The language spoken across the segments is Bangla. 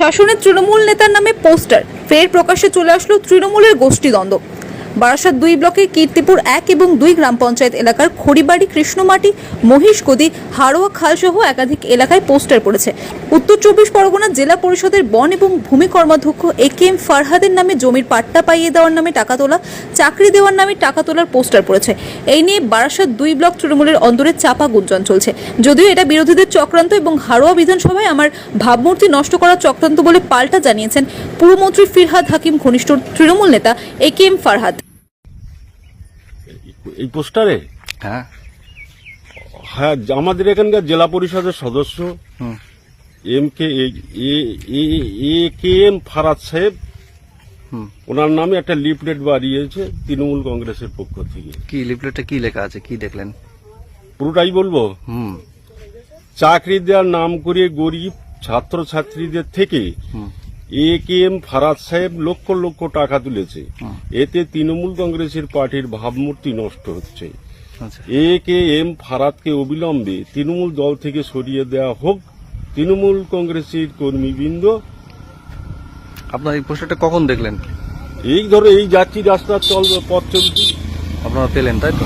শাসনের তৃণমূল নেতার নামে পোস্টার। ফের প্রকাশ্যে চলে আসলো তৃণমূলের গোষ্ঠীদ্বন্দ্ব। বারাসাত দুই ব্লকের কীর্তিপুর এক এবং দুই গ্রাম পঞ্চায়েত এলাকার খড়িবাড়ি, কৃষ্ণমাটি মহিষগদি হাড়োয়া, খালসহ একাধিক এলাকায় পোস্টার পড়েছে। উত্তর চব্বিশ পরগনা জেলা পরিষদের বন এবং ভূমি কর্মাধ্যক্ষ এ কে এম ফারহাদের নামে জমির পাট্টা পাইয়ে দেওয়ার নামে টাকা তোলা, চাকরি দেওয়ার নামে টাকা তোলার পোস্টার পড়েছে। এই নিয়ে বারাসাত দুই ব্লক তৃণমূলের অন্দরে চাপা গুঞ্জন চলছে। যদিও এটা বিরোধীদের চক্রান্ত এবং হাড়োয়া বিধানসভায় আমার ভাবমূর্তি নষ্ট করার চক্রান্ত বলে পাল্টা জানিয়েছেন পুরমন্ত্রী ফিরহাদ হাকিম, ঘনিষ্ঠ তৃণমূল নেতা এ কে এম ফারহাদ। এই পোস্টারে? হ্যাঁ। হ্যাঁ আমাদের এখানকার জেলা পরিষদের সদস্য হুম। M K A K M Farad সাহেব হুম। ওনার নামে একটা লিফলেট বাড়িয়েছে তৃণমূল কংগ্রেসের পক্ষ থেকে। কি লিফলেটে কি লেখা আছে? কি দেখলেন? পুরোটাই বলব? হুম। চাকরি দেওয়ার নাম করে গরিব ছাত্রছাত্রীদের থেকে হুম। এ কে এম ফারাদ সাহেব লক্ষ লক্ষ টাকা তুলেছে। এতে তৃণমূল কংগ্রেসের পার্টির ভাবমূর্তি নষ্ট হচ্ছে। আচ্ছা। এ কে এম ফারাদকে অবিলম্বে তৃণমূল দল থেকে সরিয়ে দেওয়া হোক। তৃণমূল কংগ্রেসের কর্মীবৃন্দ। আপনার এই পোস্টারটা কখন দেখলেন? এই ধরো এই যাচ্ছি রাস্তার চল পথ চলছি আপনারা পেলেন তাই তো?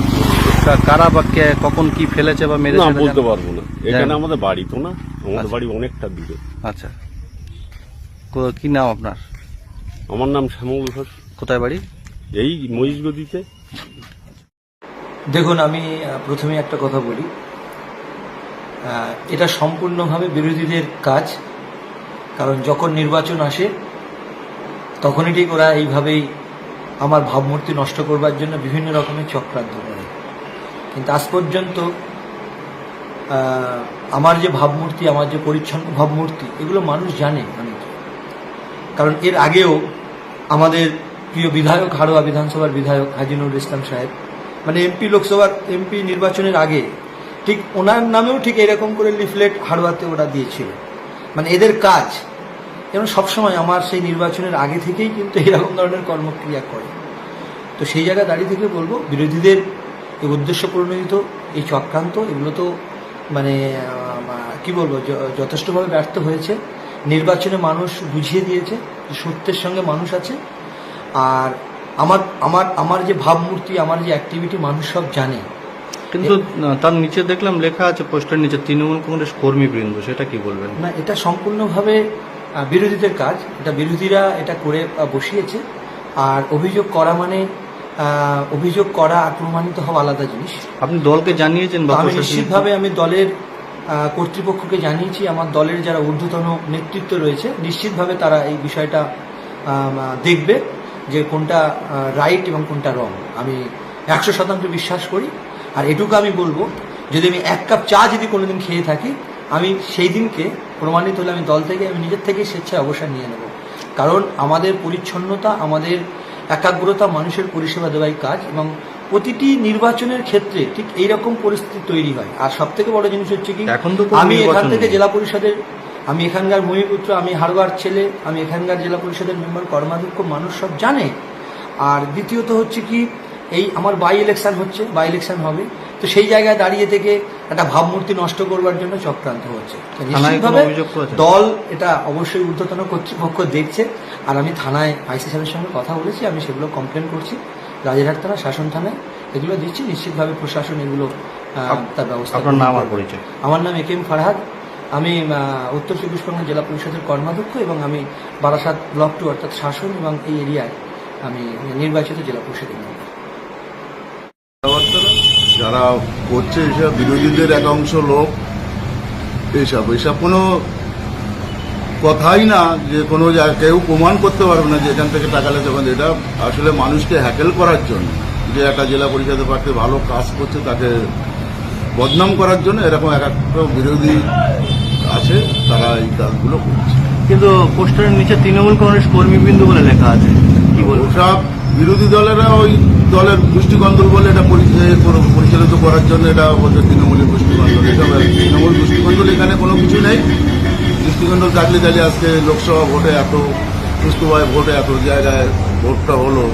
কারা বা কে কখন কি ফেলেছে বা মেরেছে না বলতে পারব না। এখানে। আমাদের বাড়ি তো না। আমাদের আচ্ছা। বাড়ি অনেকটা দূরে। আচ্ছা। কো- কি নাম আপনার? আমার নাম শ্যামল ঘোষ। কোথায় বাড়ি? এই মহিষগদিতে দেখুন আমি প্রথমে একটা কথা বলি। এটা সম্পূর্ণভাবে বিরোধীদের কাজ। কারণ যখন নির্বাচন আসে তখনই ঠিক ওরা এইভাবেই আমার ভাবমূর্তি নষ্ট করবার জন্য বিভিন্ন রকমের চক্রান্ত করে। কিন্তু আজ পর্যন্ত আমার যে ভাবমূর্তি আমার যে পরিচ্ছন্ন ভাবমূর্তি এগুলো মানুষ জানে। অনেক কারণ এর আগেও আমাদের প্রিয় বিধায়ক, হাড়োয়া বিধানসভার বিধায়ক হাজি নুরুল ইসলাম সাহেব মানে এমপি লোকসভার এমপি নির্বাচনের আগে ঠিক ওনার নামেও ঠিক এরকম করে লিফলেট হাড়োয়াতে ওরা দিয়েছিল। মানে এদের কাজ, এবং সবসময় আমার সেই নির্বাচনের আগে থেকেই কিন্তু এরকম ধরনের কর্মক্রিয়া করে। তো সেই জায়গায় দাঁড়িয়ে থেকে বলব, বিরোধীদের এই উদ্দেশ্য প্রণোদিত, এই চক্রান্ত, এগুলো তো মানে কি বলব যথেষ্টভাবে ব্যর্থ হয়েছে। নির্বাচনে মানুষ বুঝিয়ে দিয়েছে। সত্যের সঙ্গে মানুষ আছে। আর আমার আমার আমার যে ভাবমূর্তি আমার যে অ্যাক্টিভিটি মানুষ সব জানে। কিন্তু তার নিচে দেখলাম লেখা আছে পোস্টার নিচে তৃণমূল কংগ্রেস কর্মীবৃন্দ সেটা কি বলবেন? না এটা সম্পূর্ণভাবে বিরোধীদের কাজ। এটা বিরোধীরা এটা করে বসিয়েছে। আর অভিযোগ করা মানে অভিযোগ করা আর প্রমাণিত হওয়া আলাদা জিনিস। আপনি দলকে জানিয়েছেন বা আমি নিশ্চিতভাবে আমি দলের কর্তৃপক্ষকে জানিয়েছি, আমার দলের যারা ঊর্ধ্বতন নেতৃত্ব রয়েছে, নিশ্চিতভাবে তারা এই বিষয়টা দেখবে যে কোনটা রাইট এবং কোনটা রং আমি একশো শতাংশ বিশ্বাস করি। আর এটুকু আমি বলব, যদি আমি এক কাপ চা যদি কোনোদিন খেয়ে থাকি, আমি সেই দিনকে প্রমাণিত হলে আমি দল থেকে, আমি নিজের থেকে স্বেচ্ছায় অবসর নিয়ে নেব। কারণ আমাদের পরিচ্ছন্নতা, আমাদের একাগ্রতা, মানুষের পরিষেবা দেওয়াই কাজ এবং প্রতিটি নির্বাচনের ক্ষেত্রে ঠিক এইরকম পরিস্থিতি তৈরি হয়। আর সব থেকে বড় জিনিস হচ্ছে কি এখন তো আমি এখান থেকে জেলা পরিষদের আমি এখানকার মহিপুত্র আমি হাড়োয়ার ছেলে আমি এখানকার জেলা পরিষদের মেম্বার কর্মাধ্যক্ষ মানুষ সব জানে। আর দ্বিতীয়ত হচ্ছে কি এই আমার বাই ইলেকশন হচ্ছে বাই ইলেকশন হবে। তো সেই জায়গায় দাঁড়িয়ে থেকে একটা ভাবমূর্তি নষ্ট করবার জন্য চক্রান্ত হচ্ছে। নিশ্চিতভাবে দল এটা অবশ্যই ঊর্ধ্বতন কর্তৃপক্ষ দেখছে। আর আমি থানায় আইসি সাহেবের সঙ্গে কথা বলেছি আমি সেগুলো কমপ্লেন করছি। রাজারহাট থানা শাসন থানায় এগুলো দিচ্ছি। নিশ্চিতভাবে প্রশাসন এগুলো তার ব্যবস্থা আপনার নাম আর পরিচয়। আমার নাম এ কে এম ফারহাদ। আমি উত্তর চব্বিশ পরগনা জেলা পরিষদের কর্মাধ্যক্ষ এবং আমি বারাসাত ব্লক টু অর্থাৎ শাসন এবং এই এরিয়ায় আমি নির্বাচিত জেলা পরিষদের মেম্বার। যারা করছে এসব বিরোধীদের একাংশ লোক। এসব এসব কোনো কথাই না যে কোনো কেউ প্রমাণ করতে পারবে না যে এখান থেকে টাকা ওখান এটা আসলে মানুষকে হ্যাকেল করার জন্য। যে একটা জেলা পরিষদের প্রার্থী ভালো কাজ করছে তাকে বদনাম করার জন্য এরকম এক একটা বিরোধী আছে তারা এই কাজগুলো করছে। কিন্তু পোস্টারের নিচে তৃণমূল কংগ্রেস কর্মীবৃন্দ বলে লেখা আছে। কি বলব? ওসব বিরোধী দলেরা ওই দলের গোষ্ঠীকন্দল বলে এটা পরিচালিত করার জন্য এটা বলছে তৃণমূলের গোষ্ঠীকন্দল এসব তৃণমূল গোষ্ঠীকন্দল এখানে কোনো কিছু নেই। গোষ্ঠীকন্দল থাকলে তাহলে আজকে লোকসভা ভোটে এত সুস্থভাবে ভোটে এত জায়গায় ভোটটা হলো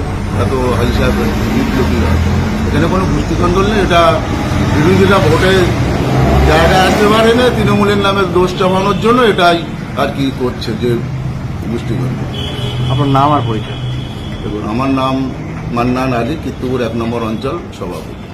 এত হাজি সাহেব জিতলো কি। এখানে কোনো গোষ্ঠীকন্দল নেই এটা বিরোধীরা ভোটে জায়গায় আসতে পারে না তৃণমূলের নামে দোষ চাপানোর জন্য এটাই আর কি করছে যে করবে আপনার নাম আর পরিচয়। দেখুন আমার নাম মান্নান আলী কিত্তুপুর এক নম্বর অঞ্চল সভাপতি।